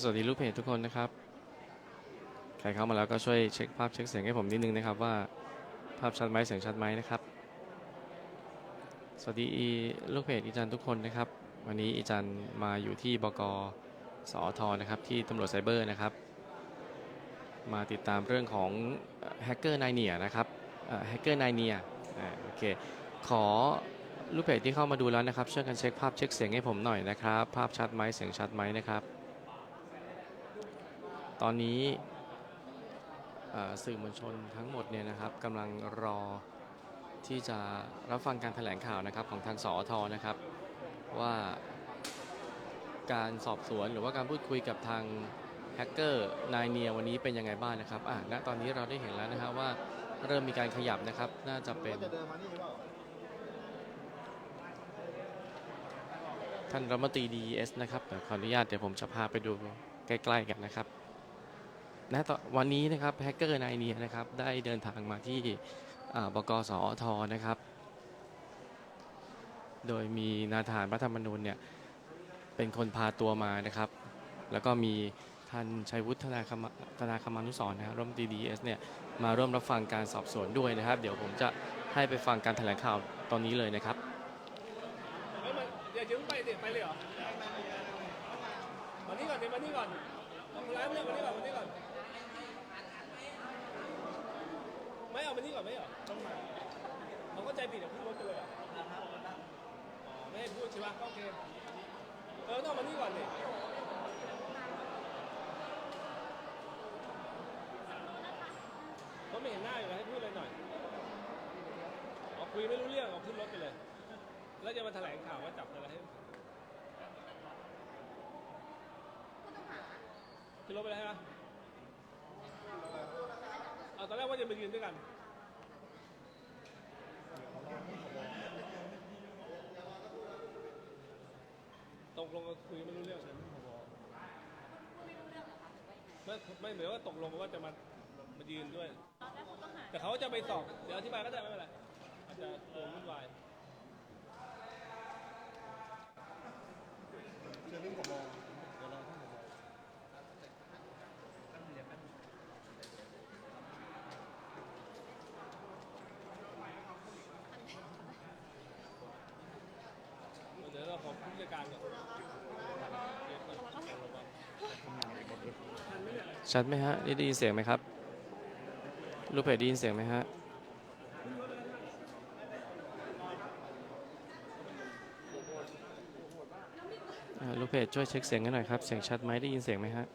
สวัสดีลูกเพจทุกคนนะครับ ใครเข้ามาแล้วก็ช่วยเช็คภาพเช็คเสียงให้ผมนิดนึงนะครับว่าภาพชัดไหมเสียงชัดไหมนะครับ สวัสดีลูกเพจอีจันทุกคนนะครับ วันนี้อีจันมาอยู่ที่บกสอทนะครับที่ตำรวจไซเบอร์นะครับ มาติดตามเรื่องของแฮกเกอร์ไนเนียนะครับแฮกเกอร์ไนเนียโอเคขอลูกเพจที่เข้ามาดูแล้วนะครับช่วยกันเช็คภาพเช็คเสียงให้ผมหน่อยนะครับ ภาพชัดไหมเสียงชัดไหมนะครับ ตอนนี้สื่อมวลชนทั้งหมดเนี่ยนะครับกำลังรอที่จะรับฟังการแถลงข่าวนะครับของทางสอทนะครับ ว่าการสอบสวนหรือว่าการพูดคุยกับทางแฮกเกอร์นายเนียวันนี้เป็นยังไงบ้างนะครับอะณตอนนี้เราได้เห็นแล้วนะครับว่าเริ่มมีการขยับนะครับ น่าจะเป็น ท่านรัฐมนตรี DES นะครับขออนุญาตเดี๋ยวผมจะพาไปดูใกล้ ๆ กันนะครับ ณตอนวันนี้นะครับแฮกเกอร์นายเนียนะครับได้เดินทางมาที่บกสอทนะครับ โดยมีนาธานพระธรรมนูญเนี่ยเป็นคนพาตัวมานะครับ แล้วก็มีท่านชัยวุฒิธนาคมธนาคมานุสรนะครับร่วมดีดีเอสเนี่ยมาร่วมรับฟังการสอบสวนด้วยนะครับ เดี๋ยวผมจะให้ไปฟังการแถลงข่าวตอนนี้เลยนะครับอย่าเดี๋ยวมึงไปเดี๋ยวไปเลยเหรอมานี่ก่อนเดี๋ยวมานี่ก่อนเอาคนร้ายมาเนี่ยมานี่ก่อนมานี่ก่อน ไม่เอามานี่ก่อนไม่เหรอต้องมาเขาเข้าใจผิดเดี๋ยวพูดรถไปเลยเหรออ๋อไม่ให้พูดใช่ปะก็โอเคเออต้องเอามานี่ก่อนดิเขาไม่เห็นหน้าอยู่แล้วให้พูดเลยหน่อยอ๋อคุยไม่รู้เรื่องเอาขึ้นรถไปเลย แล้วจะมาแถลงข่าวว่าจับอะไรให้ขึ้นรถไปแล้วใช่ไหม เอาตอนแรกว่าจะไปยืนด้วยกันตกลงก็คุยไม่รู้เรื่องไม่ไม่เหมือนว่าตกลงว่าจะมามายืนด้วยแต่เขาจะไปสอบ เดี๋ยวอธิบายก็ได้ไม่เป็นไรอาจจะโดนวุ่นวายเชิญนิ่งผมมองเดี๋ยวรอท่านผมมอง เดี๋ยวเราขอผู้จัดการก่อนเดี๋ยวก่อนลงมา ชัดไหมฮะได้ได้ยินเสียงไหมครับลูกเพจได้ยินเสียงไหมฮะลูกเพจช่วยเช็คเสียงกันหน่อยครับ เสียงชัดไหมได้ยินเสียงไหมฮะ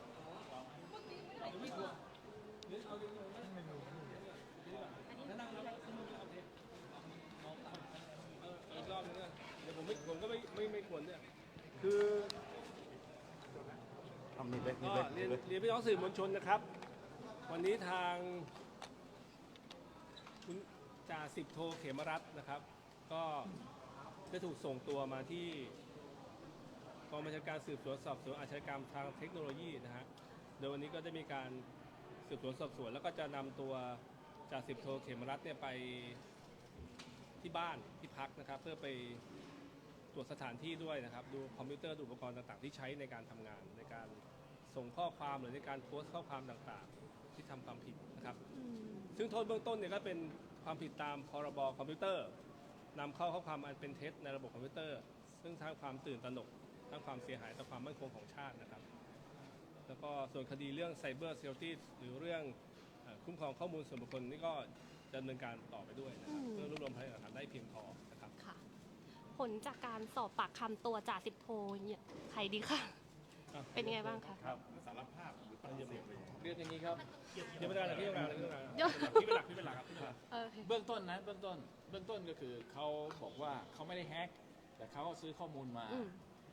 อีกรอบนึงนะเดี๋ยวผมไม่ผมก็ไม่ไม่ไม่ควรเนี่ยคือ ทำนี่เล็กนี่ ก็ เล็ก เรียนเรียนพี่น้องสื่อม วลชนนะครับ วันนี้ทางคุณจ่าสิบโทเขมรัตน์นะครับ ก็ได้ถูกส่งตัวมาที่กองบัญชาการสืบสวนสอบสวนอาชญากรรมทางเทคโนโลยีนะฮะ โดยวันนี้ก็ได้มีการสืบสวนสอบสวน แล้วก็จะนำตัวจ่าสิบโทเขมรัตน์เนี่ยไปที่บ้านที่พักนะครับ เพื่อไปตรวจสถานที่ด้วยนะครับ ดูคอมพิวเตอร์ดูอุปกรณ์ต่างๆ ที่ใช้ในการทำงานในการ ส่งข้อความหรือในการโพสต์ข้อความต่างๆ ที่ทำความผิดนะครับ ซึ่งโทษเบื้องต้นเนี่ยก็เป็นความผิดตามพรบคอมพิวเตอร์นำเข้าข้อความอันเป็นเท็จในระบบคอมพิวเตอร์ ซึ่งสร้างความตื่นตระหนกสร้างความเสียหายต่อความมั่นคงของชาตินะครับ แล้วก็ส่วนคดีเรื่องไซเบอร์เซ u r ตี้หรือเรื่องเอ่อคุ้มครองข้อมูลส่วนบุคคลนี่ก็จะดำเนินการต่อไปด้วยนะครับอืม เพื่อรวบรวมพยานหลักฐานได้เพียงพอนะครับ ค่ะ ผลจากการสอบปากคำตัวจ่าสิบโทเนี่ยใครดีค่ะอะ เป็นยังไงบ้างคะครับสารภาพหรือปฏิเสธเรียนอย่างนี้ครับเดี๋ยวไม่ได้นะพี่ต้องการพี่ต้องการเดี๋ยวพี่เป็นหลักพี่เป็นหลักครับพี่เป็นหลักเออเบื้องต้นนะเบื้องต้น เบื้องต้นก็คือเขาบอกว่าเขาไม่ได้แฮกแต่เขาซื้อข้อมูลมาอืม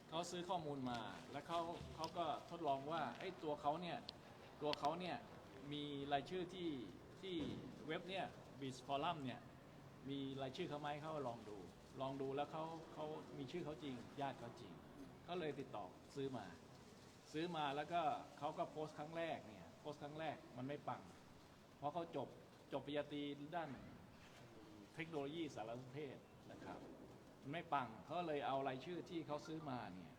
เขาซื้อข้อมูลมา แล้วเขาเขาก็ทดลองว่าไอ้ตัวเขาเนี่ยตัวเขาเนี่ยมีรายชื่อที่ที่เว็บเนี่ยบีสฟอรัมเนี่ยมีรายชื่อเขาไหมเขาก็ลองดู ลองดูแล้วเขาเขามีชื่อเขาจริงญาติเขาจริง ก็เลยติดต่อซื้อมา ซื้อมาแล้วก็เขาก็โพสต์ครั้งแรกเนี่ยโพสต์ครั้งแรกมันไม่ปัง เพราะเขาจบจบปริญญาตรีด้านเทคโนโลยีสารสนเทศนะครับมันไม่ปังเขาเลยเอารายชื่อที่เขาซื้อมาเนี่ย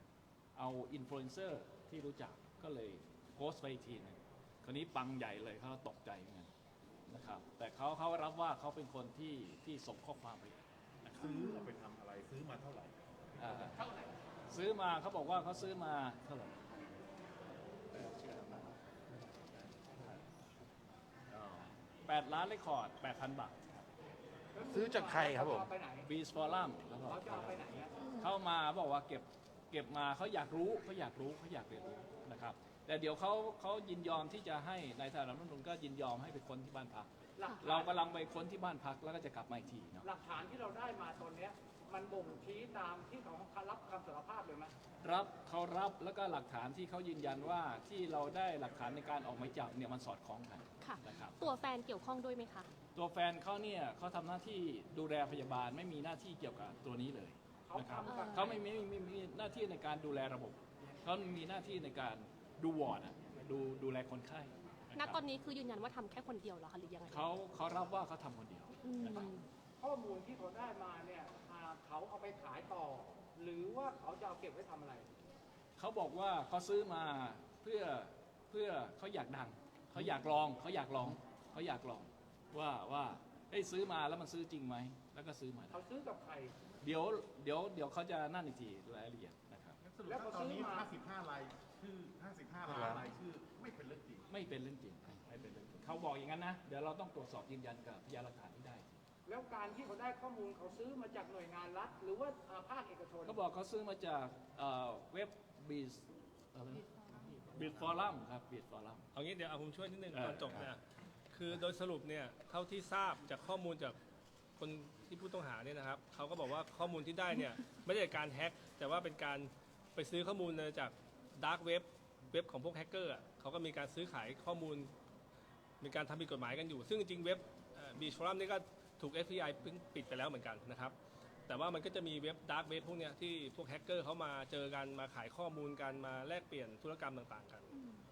เอาอินฟลูเอนเซอร์ที่รู้จักก็ก็เลยโพสต์ไปอีกทีหนึงคราวนี้ปังใหญ่เลยเขาตกใจเหมือนกันนะครับแต่เขาเขารับว่าเขาเป็นคนที่ที่ส่งข้อความไปนะครับซื้อเอาไปทำอะไรซื้อมาเท่าไหร่อ่าซื้อมาเขาบอกว่าเขาซื้อมาเท่าไหร่ แปดล้านเลคคอร์ดแปดพันบาท ซื้อจากใครครับผมบีสฟอรัมเข้ามาบอกว่าเก็บเก็บมาเขาอยากรู้เขาอยากรู้เขาอยากเรียนรู้นะครับ แต่เดี๋ยวเขาเขายินยอมที่จะให้ในายทหารรัฐมนตรีก็ยินยอมให้ไปค้นที่บ้านพัก หลักฐานเรากำลังไปค้นที่บ้านพักแล้วก็จะกลับมาอีกทีเนาะหลักฐานที่เราได้มาตอนเนี้ยมันบ่งชี้ตามที่เขารับคำสารภาพเลยไหมรับเขารับแล้วก็หลักฐานที่เขายืนยันว่าที่เราได้หลักฐานในการออกหมายจับเนี่ยมันสอดคล้องกันค่ะ นะครับ ตัวแฟนเกี่ยวข้องด้วยไหมคะ ตัวแฟนเขาเนี่ยเขาทำหน้าที่ดูแลพยาบาลไม่มีหน้าที่เกี่ยวกับตัวนี้เลยเขานะครับทำกับเขาไม่มีไม่มีมีหน้าที่ในการดูแลระบบเขามีหน้าที่ในการดูวอร์ดอะดูดูแลคนไข้ ณนะครับตอนนี้คือยืนยันว่าทำแค่คนเดียวเหรอคะหรือยังไงเขาเขารับว่าเขาทำคนเดียวอืมนะครับ ข้อมูลที่เขาได้มาเนี่ยอ่าเขาเอาไปขายต่อ หรือว่าเขาจะเอาเก็บไว้ทำอะไร เขาบอกว่าเขาซื้อมาเพื่อเพื่อเขาอยากดังเขาอยากลองเขาอยากลองเขาอยากลองว่าว่าเฮ้ยซื้อมาแล้วมันซื้อจริงไหมแล้วก็ซื้อมาเขาซื้อกับใคร เดี๋ยวเดี๋ยวเดี๋ยวเขาจะนั่นอีกทีรายละเอียดนะครับ สรุปว่าตอนนี้55รายชื่อ 55 ล้านรายชื่อ ไม่เป็นเรื่องจริง ไม่เป็นเรื่องจริงไม่เป็นเรื่องจริงเขาบอกอย่างนั้นนะ เดี๋ยวเราต้องตรวจสอบยืนยันกับพยานหลักฐานที่ได้ แล้วการที่เขาได้ข้อมูลเขาซื้อมาจากหน่วยงานรัฐ หรือว่าอ่าภาคเอกชน เขาบอกเขาซื้อมาจากเอ่อเว็บบีสบีสฟอรัมครับบีสฟอรัม เอางี้เดี๋ยวเอาผมช่วยนิดนึงเออ ตอนจบเนี่ยคือโดยสรุปเนี่ยเท่าที่ทราบจากข้อมูลจากคนที่ผู้ต้องหาเนี่ยนะครับเขาก็บอกว่าข้อมูลที่ได้เนี่ยไม่ได้จากการแฮ็กแต่ว่าเป็นการไปซื้อข้อมูลจากดาร์กเว็บเว็บของพวกแฮกเกอร์อะ เขาก็มีการซื้อขายข้อมูล มีการทำผิดกฎหมายกันอยู่ ซึ่งจริงๆเว็บบีชฟอรัมนี่ก็ถูก FBI เพิ่งปิดไปแล้วเหมือนกันนะครับ แต่ว่ามันก็จะมีเว็บดาร์กเว็บพวกเนี้ยที่พวกแฮกเกอร์เขามาเจอกันมาขายข้อมูลกันมาแลกเปลี่ยนธุรกรรมต่างๆกัน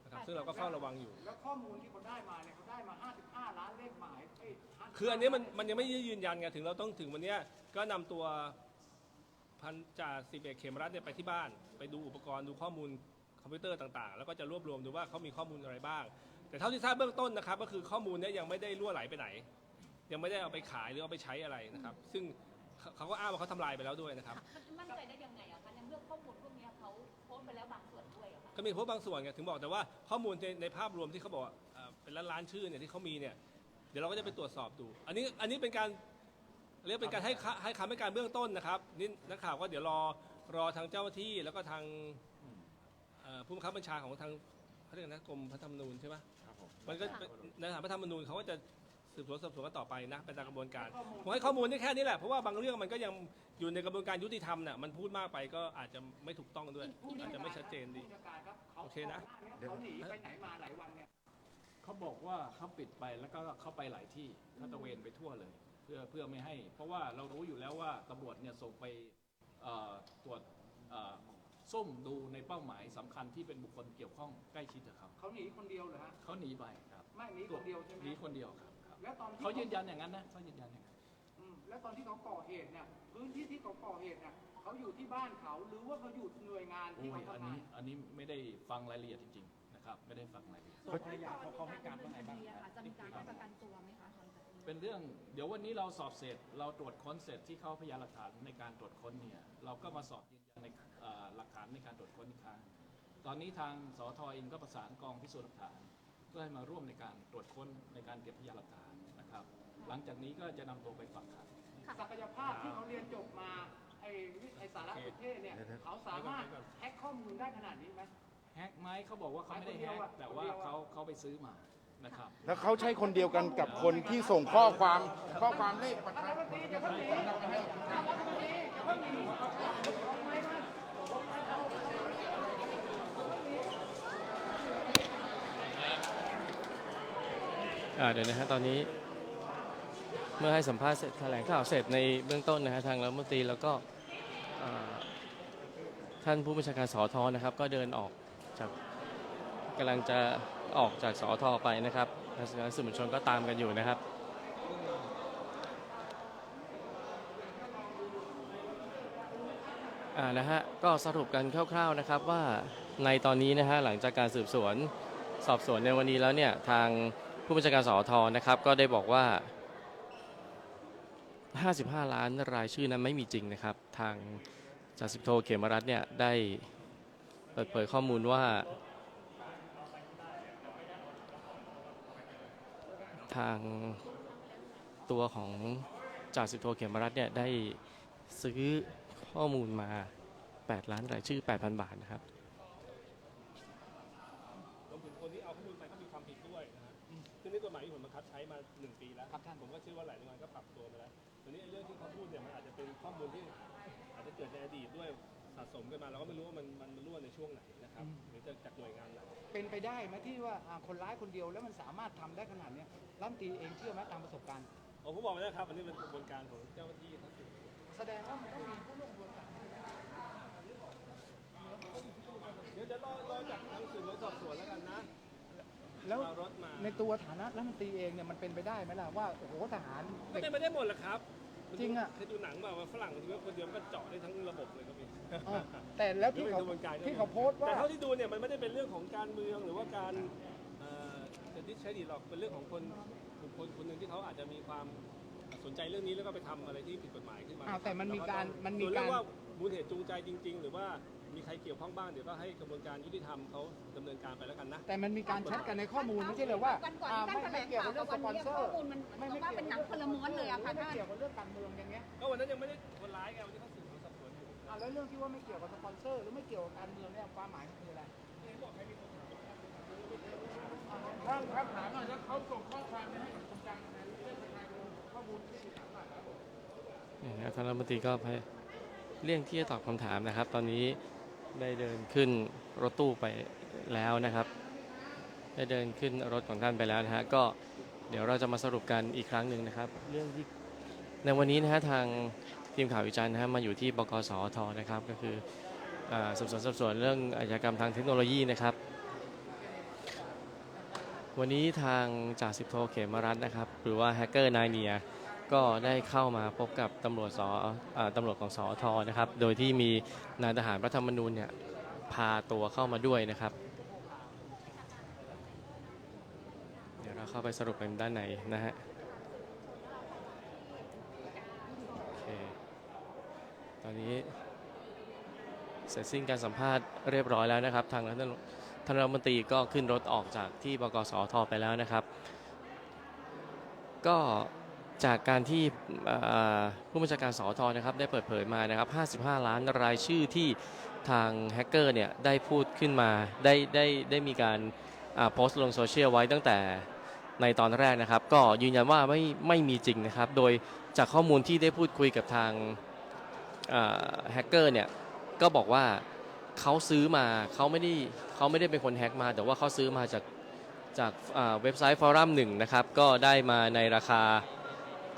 นะครับซึ่งเราก็เฝ้าระวังอยู่ แล้วข้อมูลที่เขาได้มาเนี่ยเขาได้มา 55 ล้านเลขหมายเย55คืออันนี้มันมันยังไม่ได้ยืนยันไงถึงเราต้องถึงวันเนี้ยก็นำตัวพันจ่าสิบเอกเขมรัตน์เนี่ยไปที่บ้าน ไปดูอุปกรณ์ดูข้อมูล คอมพิวเตอร์ต่างๆ แล้วก็จะรวบรวมดูว่าเขามีข้อมูลอะไรบ้าง แต่เท่าที่ทราบเบื้องต้นนะครับ ก็คือข้อมูลเนี้ยยังไม่ได้รั่วไหลไปไหน ยังไม่ได้เอาไปขายหรือเอาไปใช้อะไรนะครับ ซึ่งเขาเขาก็อ้างว่าเขาทำลายไปแล้วด้วยนะครับ มั่นใจได้ยังไงอะคะในเมื่อข้อมูลพวกเนี้ยเขาโพสต์ไปแล้วบางส่วนด้วยอะค่ะก็มีพวกบางส่วนไงถึงบอกแต่ว่าข้อมูลในในภาพรวมที่เขาบอกว่าเอ่อเป็นล้านล้านๆชื่อเนี่ยที่เขามีเนี่ยเดี๋ยวเราก็จะไปตรวจสอบดู อันนี้อันนี้เป็นการเรียกเป็นการให้คให้คำให้การเบื้องต้นนะครับนี่นักข่าวก็เดี๋ยวรอรอทางเจ้าหน้าที่แล้วก็ทางเอ่อผู้บังคับบัญชาของทางเขาเรียกนะกรมพระธรรมนูญใช่ไหมครับผมมันก็ในฐานพระธรรมนูญเขาก็จะสืบสวนสอบสวนกันต่อไปนะเป็นตามกระบวนการผมให้ข้อมูลนี่แค่นี้แหละเพราะว่าบางเรื่องมันก็ยังอยู่ในกระบวนการยุติธรรมเนี่ยมันพูดมากไปก็อาจจะไม่ถูกต้องด้วย อาจจะไม่ชัดเจนดีผู้จัดการครับเขาโอเคนะ เขาหนีไปไหนมาหลายวันเนี่ยเขาบอกว่าเขาปิดไปแล้วก็เขาไปหลายที่เขาตระเวนไปทั่วเลย เพื่อเพื่อไม่ให้ เพราะว่าเรารู้อยู่แล้วว่าตำรวจเนี่ยส่งไปเอ่อตรวจเอ่อ ซุ่มดูในเป้าหมายสำคัญที่เป็นบุคคลเกี่ยวข้องใกล้ชิดกับเขาเขาหนีคนเดียวเหรอฮะเขาหนีไปครับไม่หนีคนเดียวใช่ไหมหนีคนเดียวครับครับแล้วตอนที่เขายืนยันอย่างนั้นนะเขายืนยันอย่างนั้นอืมแล้วตอนที่เขาก่อเหตุเนี่ยพื้นที่ที่เขาก่อเหตุเนี่ยเขาอยู่ที่บ้านเขาหรือว่าเขาอยู่หน่วยงานที่โอ้ยเขาอันทำงานี้นอันนี้ไม่ได้ฟังรายละเอียดจริงๆนะครับไม่ได้ฟังรายละเอียด ส่วนภรรยาเขาเขาให้การว่าไงบ้าง คะจะมีการให้ประกันตัวไหมคะหลังจากนี้ เป็นเรื่องเดี๋ยววันนี้เราสอบเสร็จเราตรวจค้นเสร็จที่เขาพยานหลักฐานในการตรวจค้นเนี่ยเราก็มาสอบยืนยันในเอ่อหลักฐานในการตรวจค้นอีกครั้งตอนนี้ทางสทเองก็ประสานกองพิสูจน์หลักฐานเพื่อให้มาร่วมในการตรวจค้นในการเก็บพยานหลักฐานนะครับ หลังจากนี้ก็จะนำตัวไปฝักขังศักยภาพที่เขาเรียนจบมาไอ้วิไอ้สารสนเทศเนี่ยเขาสามารถแฮ็กข้อมูลได้ขนาดนี้ไหมแฮกไหมเขาบอกว่าเขาไม่ได้แฮกแต่ว่าเขาเขาไปซื้อมา นะครับ แล้วเขาใช่คนเดียวกันกับคนที่ส่งข้อความข้อความเลขประท่านทัรับฐมนตรีจะเพิ่งหนีท่านรัฐมนตรีจะเพิ่งหนีเอาไม้มาอ่าเดี๋ยวนะฮะตอนนี้เมื่อให้สัมภาษณ์เสร็จแถลงข่าวเสร็จในเบื้องต้นนะฮะทางรัฐมนตรีแล้วก็อ่าท่านผู้บัญชาการสอทอนะครับ ก็เดินออกจาก กำลังจะออกจากสอทอไปนะครับทางสื่อมวลชนก็ตามกันอยู่นะครับอ่านะฮะก็สรุปกันคร่าวๆนะครับว่าในตอนนี้นะฮะหลังจากการสืบสวนสอบสวนในวันนี้แล้วเนี่ยทางผู้บัญชาการสอทอนะครับ ก็ได้บอกว่า 55 ล้านรายชื่อนั้นไม่มีจริงนะครับ ทางจ่าสิบโทเขมรัตน์เนี่ยได้เปิดเผยข้อมูลว่า ทางตัวของจ่าสิบโทเขมรัตน์เนี่ยได้ซื้อข้อมูลมา 8 ล้านรายชื่อ 8,000 บาทนะครับรวมถึงคนที่เอาข้อมูลไปก็มีความผิดด้วยนะฮะซึ่งในกฎหมายมีผลบังคับใช้มาหนึ่งปีแล้วครับท่านผมก็เชื่อว่าหลายหน่วยงานก็ปรับตัวมาแล้วทีนี้ไอ้เรื่องที่เขาพูดเนี่ยมันอาจจะเป็นข้อมูลที่อาจจะเกิดในอดีตด้วย สะสมกันมาเราก็ไม่รู้ว่ามันมันมันรั่วในช่วงไหนนะครับหรือจะจากหน่วยงานไหนเป็นไปได้ไหมที่ว่าอ่าคนร้ายคนเดียวแล้วมันสามารถทำได้ขนาดเนี้ยรัฐมนตรีเองเชื่อไหมตามประสบการณ์โอ้ผมบอกไม่ได้ครับอันนี้เป็นกระบวนการของเจ้าหน้าที่ครับ แสดงว่ามันต้องมีผู้ร่วมกระบวนการเดี๋ยวจะรอรอจากทางสืบสวนสอบสวนแล้วกันนะ แล้วเอารถมา ในตัวฐานะรัฐมนตรีเองเนี่ยมันเป็นไปได้ไหมล่ะว่าโอ้โหทหารไม่เด็กได้ไม่ได้หมดหรอกครับ จริงอะเคยดูหนังแบบว่าฝรั่งทีว่าคนเดียวมันก็เจาะได้ทั้งระบบเลยครับพี่เออแต่แล้วที่เขาหรือเป็นกระบวนการก็มีที่เขาโพสต์ว่า แต่เท่าที่ดูเนี่ยมันไม่ได้เป็นเรื่องของการเมืองหรือว่าการเอ่อจะดิสใช้ดีหรอกเป็นเรื่องของคนบุคคลคนหนึ่งที่เขาอาจจะมีความสนใจเรื่องนี้แล้วก็ไปทำอะไรที่ผิดกฎหมายขึ้นมาอ้าวแต่มันมีการแล้วมันมีส่วนเรื่กาองรว่ามูลเหตุจูงใจจริง ๆ หรือว่า มีใครเกี่ยวข้องบ้างเดี๋ยวก็ให้กระบวนการยุติธรรมเขาดำเนินการไปแล้วกันนะ แต่มันมีการแชทกันในข้อมูลไม่ใช่เลยว่าวันก่อนอ่าที่ท่านไม่แถลไม่งเกี่ยวข่ากับวเรื่องวัสนปอนเซอร์นี้ข้อมูลมันมันว่าเป็นหนังคนละม้วนเลยอะค่ะไม่ท่าน เกี่ยวกับเรื่องการเมืองอย่างเงี้ยก็วันนั้นยังไม่ได้คนร้ายไงวันนี้เขาสืบสวนสอบสวนอยู่อ่าแล้วเรื่องที่ว่าไม่เกี่ยวกับสปอนเซอร์หรือไม่เกี่ยวกับการเมืองเนี่ยความหมายมันคืออะไรท่านครับถามหน่อยแล้วเขาส่งข้อความไปให้กับกรมการในเรื่องการข้อมูลที่ถามหน่อยครับนี่นะครับท่านรัฐมนตรีก็พยเลี่ยงที่จะตอบคำถามนะครับ ตอนนี้ ได้เดินขึ้นรถตู้ไปแล้วนะครับ ได้เดินขึ้นรถของท่านไปแล้วนะฮะก็เดี๋ยวเราจะมาสรุปกันอีกครั้งหนึ่งนะครับ เรื่องที่ในวันนี้นะฮะทางทีมข่าววิจารณ์นะฮะมาอยู่ที่บกสอทนะครับ ก็คืออ่าสืบสวนสอบสวนเรื่องอาชญากรรมทางเทคโนโลยีนะครับ วันนี้ทางจ่าสิบโทเขมรัตน์นะครับ หรือว่าแฮกเกอร์นายเนีย ก็ได้เข้ามาพบกับตำรวจสอตำรวจของสอทนะครับ โดยที่มีนายทหารพระธรรมนูญเนี่ยพาตัวเข้ามาด้วยนะครับ เดี๋ยวเราเข้าไปสรุปกันด้านในนะฮะโอเคตอนนี้เสร็จสิ้นการสัมภาษณ์เรียบร้อยแล้วนะครับ ทางท่านท่านรัฐมนตรีก็ขึ้นรถออกจากที่บกสอทไปแล้วนะครับ ก็ จากการที่ผู้บัญชาการสอทนะครับได้เปิดเผยมานะครับ 55 ล้านรายชื่อที่ทางแฮกเกอร์เนี่ยได้พูดขึ้นมาได้ได้ได้มีการโพสต์ลงโซเชียลไว้ตั้งแต่ในตอนแรกนะครับ ก็ยืนยันว่าไม่ไม่มีจริงนะครับ โดยจากข้อมูลที่ได้พูดคุยกับทางแฮกเกอร์เนี่ยก็บอกว่าเขาซื้อมาเขาไม่ได้เขาไม่ได้เป็นคนแฮกมา แต่ว่าเขาซื้อมาจากจากเว็บไซต์ฟอรัมหนึ่งนะครับ ก็ได้มาในราคา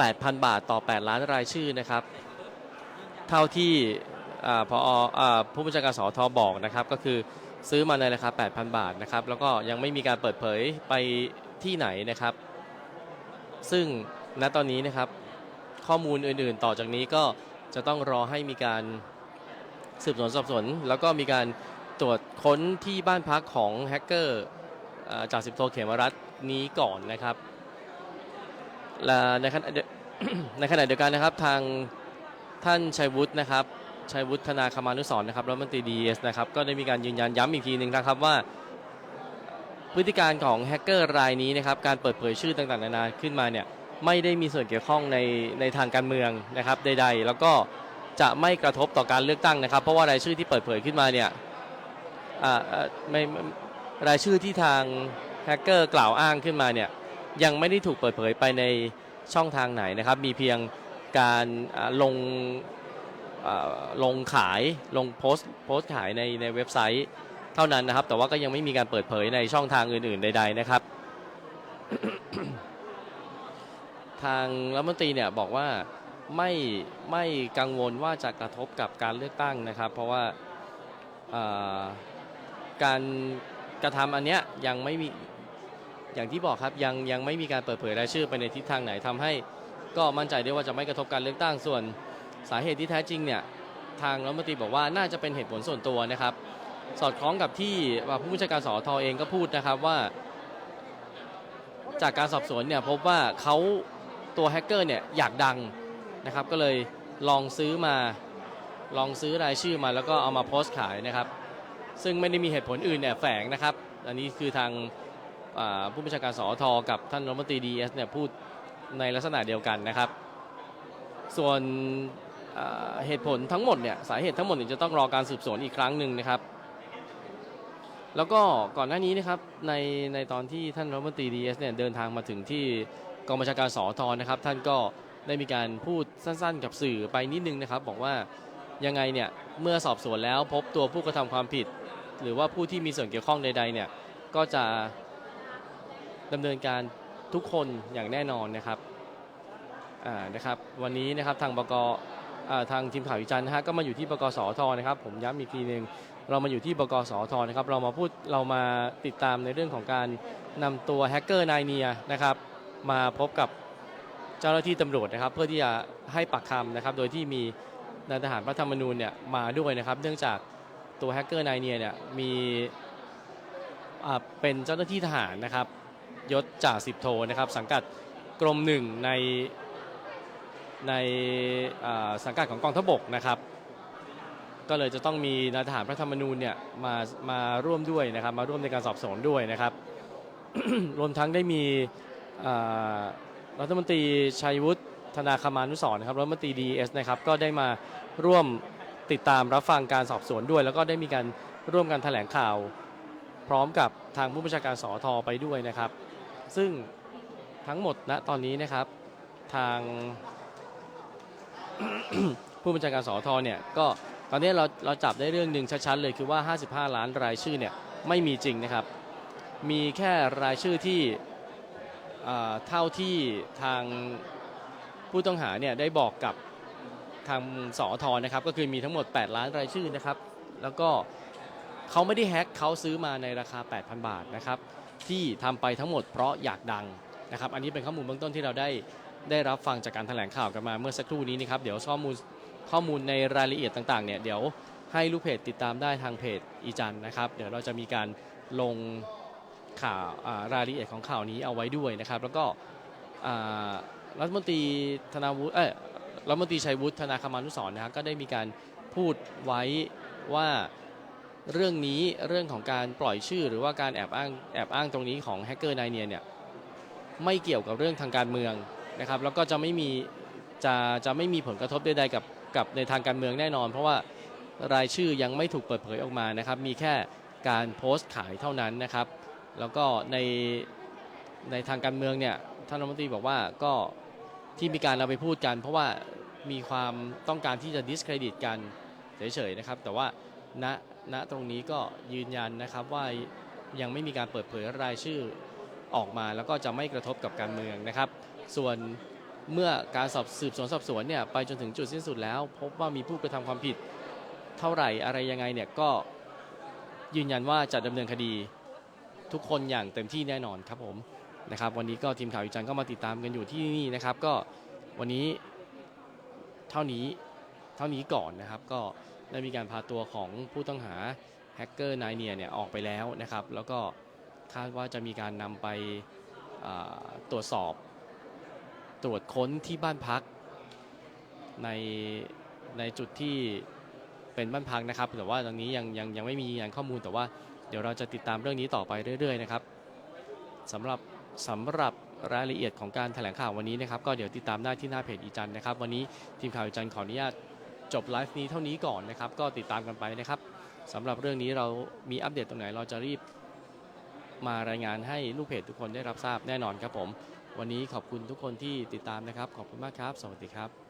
8,000 บาทต่อ 8 ล้านรายชื่อนะครับ เท่าที่พออผู้บัญชาการสอทอบอกนะครับก็คือซื้อมาในราคา 8,000 บาทนะครับ แล้วก็ยังไม่มีการเปิดเผยไปที่ไหนนะครับ ซึ่งณตอนนี้นะครับข้อมูลอื่นๆ ต่อจากนี้ก็จะต้องรอให้มีการสืบสวนสอบสวน แล้วก็มีการตรวจค้นที่บ้านพักของแฮกเกอร์อ่าจากสิบโทเขมรัตนี้ก่อนนะครับ และในขณะเดียวในขณะเดียวกันนะครับทางท่านชัยวุฒินะครับชัยวุฒิธนาคมานุสรณ์นะครับรัฐมนตรีดีเอสนะครับก็ได้มีการยืนยันย้ำอีกทีหนึ่งนะครับว่า พฤติการของแฮกเกอร์รายนี้นะครับการเปิดเผยชื่อต่างๆนานาขึ้นมาเนี่ยไม่ได้มีส่วนเกี่ยวข้องในในทางการเมืองนะครับใดๆ แล้วก็จะไม่กระทบต่อการเลือกตั้งนะครับ เพราะว่ารายชื่อที่เปิดเผยขึ้นมาเนี่ยอ่าไม่รายชื่อที่ทางแฮกเกอร์กล่าวอ้างขึ้นมาเนี่ย ยังไม่ได้ถูกเปิดเผยไปในช่องทางไหนนะครับ มีเพียงการลงลงขายลงโพสต์โพสต์ขายในในเว็บไซต์เท่านั้นนะครับ แต่ว่าก็ยังไม่มีการเปิดเผยในช่องทางอื่น ๆ ใด ๆ นะครับ ทางรัฐมนตรีเนี่ยบอกว่าไม่ไม่กังวลว่าจะกระทบกับการเลือกตั้งนะครับ เพราะว่าอ่าการกระทำอันเนี้ยยังไม่มี อย่างที่บอกครับยังยังไม่มีการเปิดเผยรายชื่อไปในทิศทางไหนทำให้ ก็มั่นใจได้ว่าจะไม่กระทบการเลือกตั้งส่วนสาเหตุที่แท้จริงเนี่ยทางรัฐมนตรีบอกว่าน่าจะเป็นเหตุผลส่วนตัวนะครับ สอดคล้องกับที่ผู้บัญชาการสอทอเองก็พูดนะครับว่า จากการสอบสวนเนี่ยพบว่าเขาตัวแฮกเกอร์เนี่ยอยากดังนะครับก็เลยลองซื้อมาลองซื้อรายชื่อมาแล้วก็เอามาโพสต์ขายนะครับ ซึ่งไม่ได้มีเหตุผลอื่นเนี่ยแฝงนะครับ อันนี้คือทาง ผู้บัญชาการสอทอกับท่านรัฐมนตรีดีเอสเนี่ยพูดในลักษณะเดียวกันนะครับ ส่วนเหตุผลทั้งหมดเนี่ยสาเหตุทั้งหมดเนี่ยจะต้องรอการสืบสวนอีกครั้งหนึ่งนะครับ แล้วก็ก่อนหน้านี้นะครับในในตอนที่ท่านรัฐมนตรีดีเอสเนี่ยเดินทางมาถึงที่กองบัญชาการสอทอนะครับ ท่านก็ได้มีการพูดสั้นๆ กับสื่อไปนิดนึงนะครับ บอกว่ายังไงเนี่ยเมื่อสอบสวนแล้วพบตัวผู้กระทำความผิด หรือว่าผู้ที่มีส่วนเกี่ยวข้องใดๆเนี่ยก็จะ ดำเนินการทุกคนอย่างแน่นอนนะครับอ่านะครับวันนี้นะครับทางบกอ่าทางทีมข่าววิจันทร์นะฮะก็มาอยู่ที่บกสอทนะครับ ผมย้ำอีกทีหนึ่งเรามาอยู่ที่บกสอทนะครับเรามาพูดเรามาติดตามในเรื่องของการนำตัวแฮกเกอร์นายเนียนะครับมาพบกับเจ้าหน้าที่ตำรวจนะครับ เพื่อที่จะให้ปากคำนะครับ โดยที่มีนายทหารพระธรรมนูญเนี่ยมาด้วยนะครับ เนื่องจากตัวแฮกเกอร์นายเนียเนี่ยมีเป็นเจ้าหน้าที่ทหารนะครับ ยศจ่าสิบโทนะครับ สังกัดกรมหนึ่งในในสังกัดของกองทัพบกนะครับ ก็เลยจะต้องมีนายทหารพระธรรมนูญเนี่ยมามาร่วมด้วยนะครับ มาร่วมในการสอบสวนด้วยนะครับ รวมทั้งได้มีรัฐมนตรีชัยวุฒิธนาคมานุสร์นะครับรัฐมนตรีดีเอสนะครับก็ได้มาร่วมติดตามรับฟังการสอบสวนด้วย แล้วก็ได้มีการร่วมกันแถลงข่าว พร้อมกับทางผู้บัญชาการสอทอไปด้วยนะครับ ซึ่งทั้งหมดณตอนนี้นะครับทาง ผู้บัญชาการสอทอเนี่ยก็ตอนนี้เราเราจับได้เรื่องหนึ่งชัดๆเลยคือว่า 55 ล้านรายชื่อเนี่ยไม่มีจริงนะครับ มีแค่รายชื่อที่เท่าที่ทางผู้ต้องหาเนี่ยได้บอกกับทางสอทอนะครับก็คือมีทั้งหมด 8 ล้านรายชื่อนะครับ แล้วก็เขาไม่ได้แฮ็กเขาซื้อมาในราคา 8,000 บาทนะครับ ที่ทำไปทั้งหมดเพราะอยากดังนะครับ อันนี้เป็นข้อมูลเบื้องต้นที่เราได้ได้รับฟังจากการแถลงข่าวกันมาเมื่อสักครู่นี้นะครับ เดี๋ยวข้อมูลข้อมูลในรายละเอียดต่างๆเนี่ยเดี๋ยวให้ลูกเพจติดตามได้ทางเพจอีจันนะครับ เดี๋ยวเราจะมีการลงข่าวรายละเอียดของข่าวนี้เอาไว้ด้วยนะครับ แล้วก็รัฐมนตรีธนาวุฒิเอ้ยรัฐมนตรีชัยวุฒิธนาคมานุสรนะครับก็ได้มีการพูดไว้ว่า เรื่องนี้เรื่องของการปล่อยชื่อ หรือว่าการแอบอ้างแอบอ้างตรงนี้ของแฮกเกอร์นายเนียเนี่ยไม่เกี่ยวกับเรื่องทางการเมืองนะครับ แล้วก็จะไม่มีจะจะไม่มีผลกระทบใดๆกับกับในทางการเมืองแน่นอน เพราะว่ารายชื่อยังไม่ถูกเปิดเผยออกมานะครับ มีแค่การโพสต์ขายเท่านั้นนะครับ แล้วก็ในในทางการเมืองเนี่ยท่านรัฐมนตรีบอกว่าก็ที่มีการเอาไปพูดกัน เพราะว่ามีความต้องการที่จะ discredit กันเฉยๆนะครับ แต่ว่า ณณตรงนี้ก็ยืนยันนะครับว่ายังไม่มีการเปิดเผยรายชื่อออกมา แล้วก็จะไม่กระทบกับการเมืองนะครับ ส่วนเมื่อการสอบสืบสวนสอบสวนเนี่ยไปจนถึงจุดสิ้นสุดแล้ว พบว่ามีผู้กระทำความผิดเท่าไหร่อะไรยังไงเนี่ยก็ยืนยันว่าจะดำเนินคดีทุกคนอย่างเต็มที่แน่นอนครับผมนะครับ วันนี้ก็ทีมข่าวอีจันทร์ก็มาติดตามกันอยู่ที่นี่นะครับ ก็วันนี้เท่านี้เท่านี้ก่อนนะครับก็ ได้มีการพาตัวของผู้ต้องหาแฮกเกอร์นายเนียเนี่ยออกไปแล้วนะครับ แล้วก็คาดว่าจะมีการนำไปตรวจสอบ ตรวจค้นที่บ้านพัก ในในจุดที่เป็นบ้านพักนะครับ แต่ว่าตอนนี้ยังยังยังไม่มียืนยันข้อมูลแต่ว่าเดี๋ยวเราจะติดตามเรื่องนี้ต่อไปเรื่อย ๆ นะครับสำหรับสำหรับรายละเอียดของการแถลงข่าววันนี้นะครับ ก็เดี๋ยวติดตามได้ที่หน้าเพจอีจันนะครับ วันนี้ทีมข่าวอีจันขออนุญาต จบไลฟ์นี้เท่านี้ก่อนนะครับ ก็ติดตามกันไปนะครับสำหรับเรื่องนี้เรามีอัปเดตตรงไหนเราจะรีบมารายงานให้ลูกเพจทุกคนได้รับทราบแน่นอนครับผม วันนี้ขอบคุณทุกคนที่ติดตามนะครับ ขอบคุณมากครับ สวัสดีครับ